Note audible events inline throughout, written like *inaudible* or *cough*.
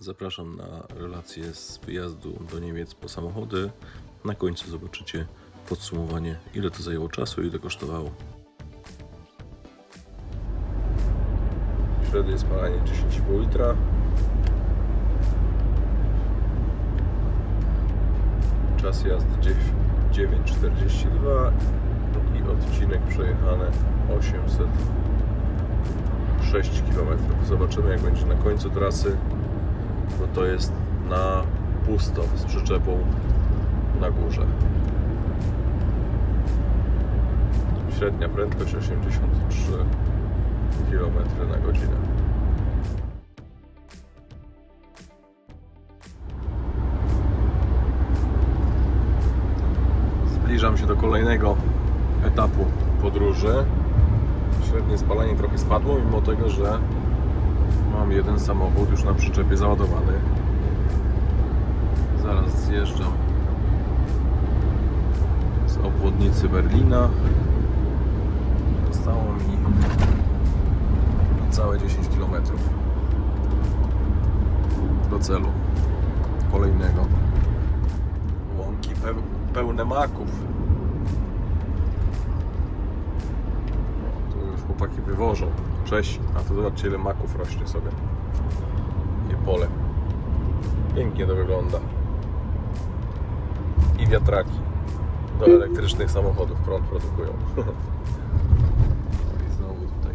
Zapraszam na relację z wyjazdu do Niemiec po samochody. Na końcu zobaczycie podsumowanie, ile to zajęło czasu, ile kosztowało. Średnie spalanie 10,5 litra. Czas jazdy 9,42 i odcinek przejechany 806 km. Zobaczymy jak będzie na końcu trasy, bo to jest na pusto z przyczepą na górze. Średnia prędkość 83 km na godzinę. Zbliżam się do kolejnego etapu podróży. Średnie spalanie trochę spadło, mimo tego, że mam jeden samochód już na przyczepie załadowany. Zaraz zjeżdżam z obwodnicy Berlina. Zostało mi całe 10 km do celu kolejnego. Łąki peł- pełne maków. Tu już chłopaki wywożą. Cześć, a tu zobaczcie ile maków rośnie sobie. I pole. Pięknie to wygląda. I wiatraki do elektrycznych samochodów prąd produkują. *laughs* No I znowu tutaj.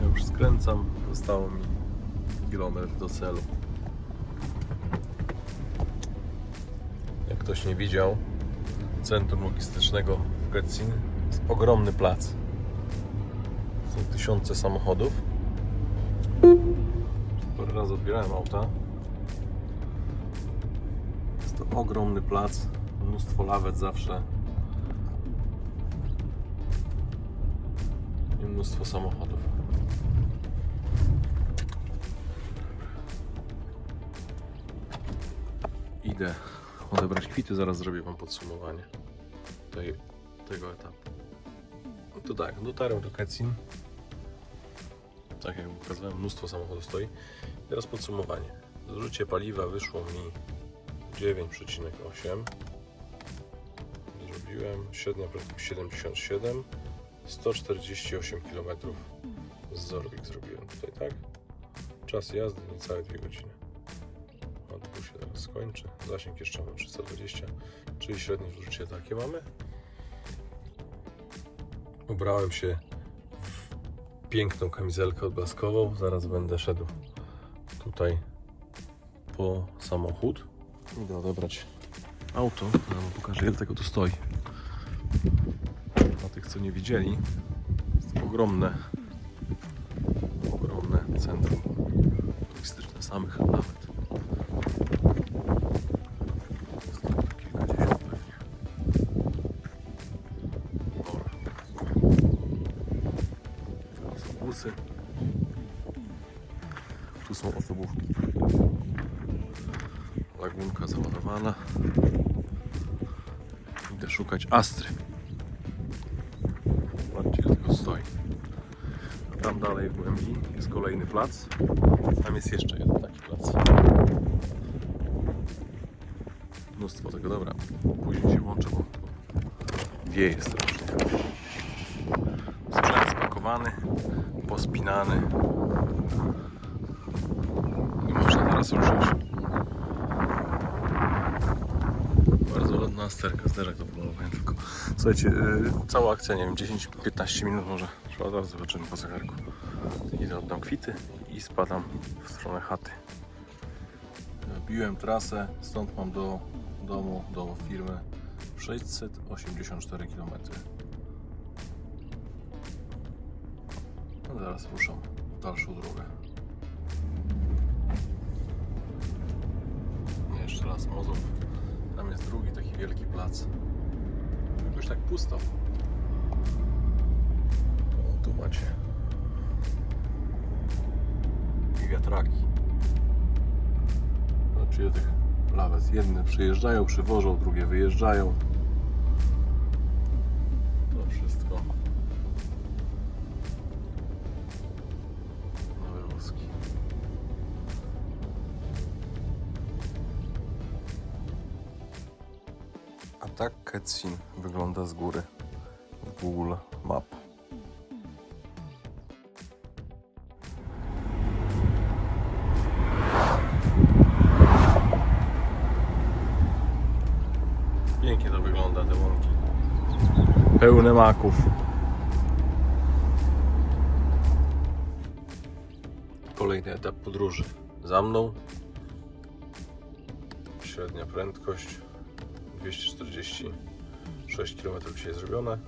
Ja już skręcam. Zostało mi kilometr do celu. Jak ktoś nie widział, centrum logistycznego w Grecin jest ogromny plac. Tysiące samochodów. Parę razy odbierałem auta. Jest to ogromny plac, mnóstwo lawet zawsze. I mnóstwo samochodów. Idę odebrać kwity, zaraz zrobię Wam podsumowanie tej, tego etapu. No to tak, dotarłem do Kecin. Tak jak pokazałem, mnóstwo samochodów stoi. Teraz podsumowanie. Zużycie paliwa wyszło mi 9,8. Zrobiłem średnia prędkość 77, 148 km z Zorbik zrobiłem tutaj, tak? Czas jazdy niecałe 2 godziny. Odbór się teraz skończy. Zasięg jeszcze mamy 320, czyli średnie zużycie takie mamy. Ubrałem się piękną kamizelkę odblaskową. Zaraz będę szedł tutaj po samochód. Idę odebrać auto. Ja wam pokażę ile tego tu stoi. Dla tych co nie widzieli, jest ogromne, ogromne centrum turystyczne samych nawet. Tu są osobówki. Lagunka załadowana. Idę szukać Astry. Zobaczcie tego stoi. A tam dalej w głębi jest kolejny plac. Tam jest jeszcze jeden taki plac. Mnóstwo tego, dobra. Później się włączę, bo wieje strasznie. Sprzęt spakowany, pospinany. I można teraz ruszyć. Bardzo ładna sterka, zderzak do pomalowania tylko. Słuchajcie, yy, cała akcja, nie wiem, 10-15 minut może trwa, zaraz zobaczymy po zegarku. Idę, oddam kwity i spadam w stronę chaty. Biłem trasę, stąd mam do domu, do firmy 684 km. No zaraz ruszam w dalszą drogę. Jeszcze raz Mozów. Tam jest drugi taki wielki plac. Jakoś tak pusto. O, tu macie. I wiatraki. Zobaczcie tych lawet. Jedne przyjeżdżają, przywożą, drugie wyjeżdżają. Tak Ketsin wygląda z góry w Google Map. Pięknie to wygląda, te łąki. Pełne maków. Kolejny etap podróży. Za mną. Średnia prędkość 246 km dzisiaj zrobione.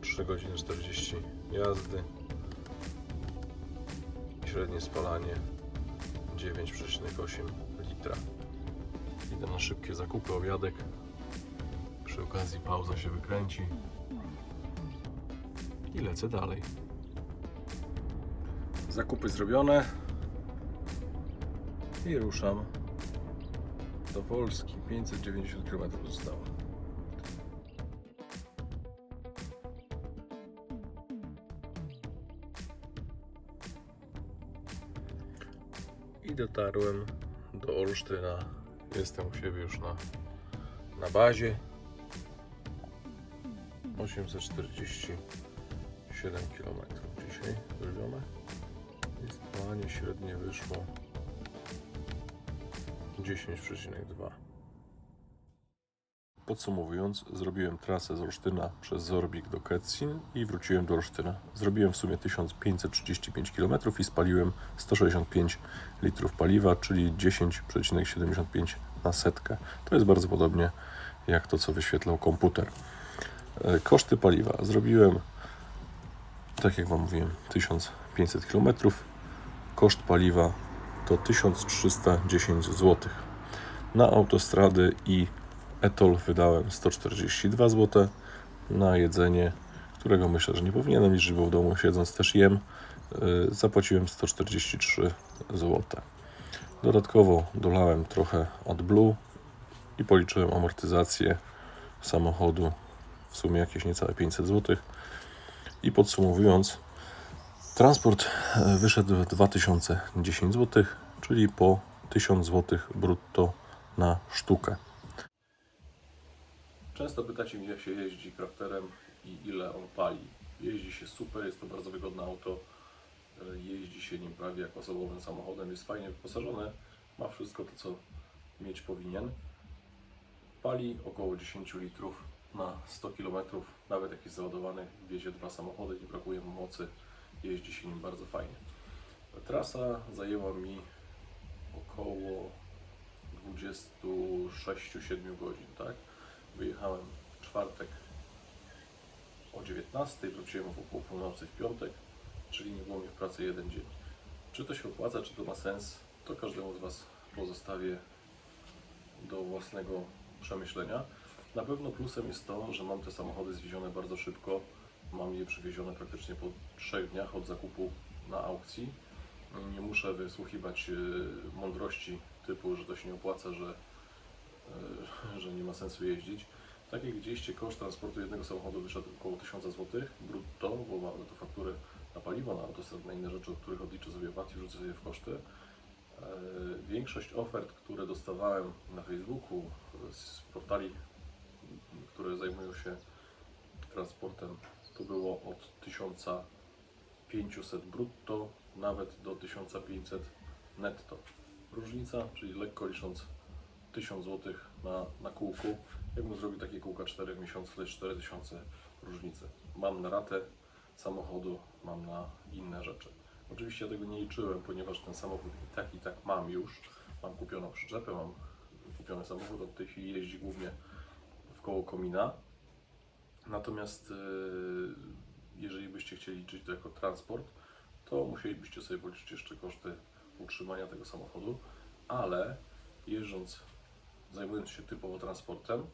3 godziny 40 jazdy. Średnie spalanie 9,8 litra. Idę na szybkie zakupy, obiadek. Przy okazji pauza się wykręci. I lecę dalej. Zakupy zrobione. I ruszam do Polski. 590 km zostało. I dotarłem do Olsztyna. Jestem u siebie już na, na bazie. 847 km dzisiaj zrobione. I spalanie średnie wyszło 10,2. Podsumowując, zrobiłem trasę z Olsztyna przez Zorbik do Ketsin i wróciłem do Olsztyna. Zrobiłem w sumie 1535 km i spaliłem 165 litrów paliwa, czyli 10,75 na setkę. To jest bardzo podobnie jak to, co wyświetlał komputer. E, Koszty paliwa. Zrobiłem, tak jak Wam mówiłem, 1500 km. Koszt paliwa to 1310 zł. Na autostrady i etol wydałem 142 zł. Na jedzenie, którego myślę, że nie powinienem liczyć, bo w domu siedząc też jem, yy, zapłaciłem 143 zł. Dodatkowo dolałem trochę AdBlue i policzyłem amortyzację samochodu w sumie jakieś niecałe 500 zł. I podsumowując, transport e, wyszedł w 2010 zł, czyli po 1000 zł brutto na sztukę. Często pytacie mnie, jak się jeździ crafterem i ile on pali. Jeździ się super, jest to bardzo wygodne auto. E, Jeździ się nim prawie jak osobowym samochodem, jest fajnie wyposażone, ma wszystko to, co mieć powinien. Pali około 10 litrów na 100 km, nawet jak jest załadowany, wiezie dwa samochody, nie brakuje mu mocy, jeździ się nim bardzo fajnie. Trasa zajęła mi około 26-7 godzin, tak? Wyjechałem w czwartek o 19, wróciłem około północy w piątek, czyli nie było mi w pracy jeden dzień. Czy to się opłaca, czy to ma sens, to każdemu z Was pozostawię do własnego przemyślenia. Na pewno plusem jest to, że mam te samochody zwiezione bardzo szybko. Mam je przywiezione praktycznie po 3 dniach od zakupu na aukcji. Nie muszę wysłuchiwać e, mądrości typu, że to się nie opłaca, że, e, *laughs* że nie ma sensu jeździć. Tak jak widzieliście, koszt transportu jednego samochodu wyszedł około 1000 zł brutto, bo mamy tu fakturę na paliwo, na autostrad, na inne rzeczy, od których odliczę sobie VAT i rzucę sobie w koszty. E, Większość ofert, które dostawałem na Facebooku z portali, które zajmują się transportem, to było od 1500 brutto nawet do 1500 netto. Różnica, czyli lekko licząc 1000 zł na, na kółku. Jakbym zrobił takie kółka 4 w miesiącu, to jest 4000 różnicy. Mam na ratę samochodu, mam na inne rzeczy. Oczywiście ja tego nie liczyłem, ponieważ ten samochód i tak i tak mam już. Mam kupioną przyczepę, mam kupiony samochód, od tej chwili jeździ głównie w koło komina. Natomiast yy, jeżeli byście chcieli liczyć to jako transport, to musielibyście sobie policzyć jeszcze koszty utrzymania tego samochodu, ale jeżdżąc, zajmując się typowo transportem,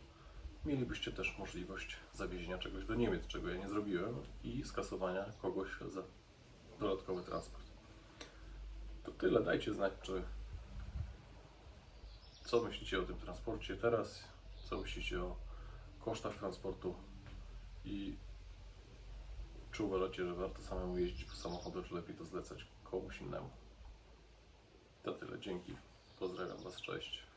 mielibyście też możliwość zawiezienia czegoś do Niemiec, czego ja nie zrobiłem, i skasowania kogoś za dodatkowy transport. To tyle. Dajcie znać, czy co myślicie o tym transporcie teraz, co myślicie o kosztach transportu i czy uważacie, że warto samemu jeździć po samochodu, czy lepiej to zlecać komuś innemu. To tyle. Dzięki. Pozdrawiam Was. Cześć.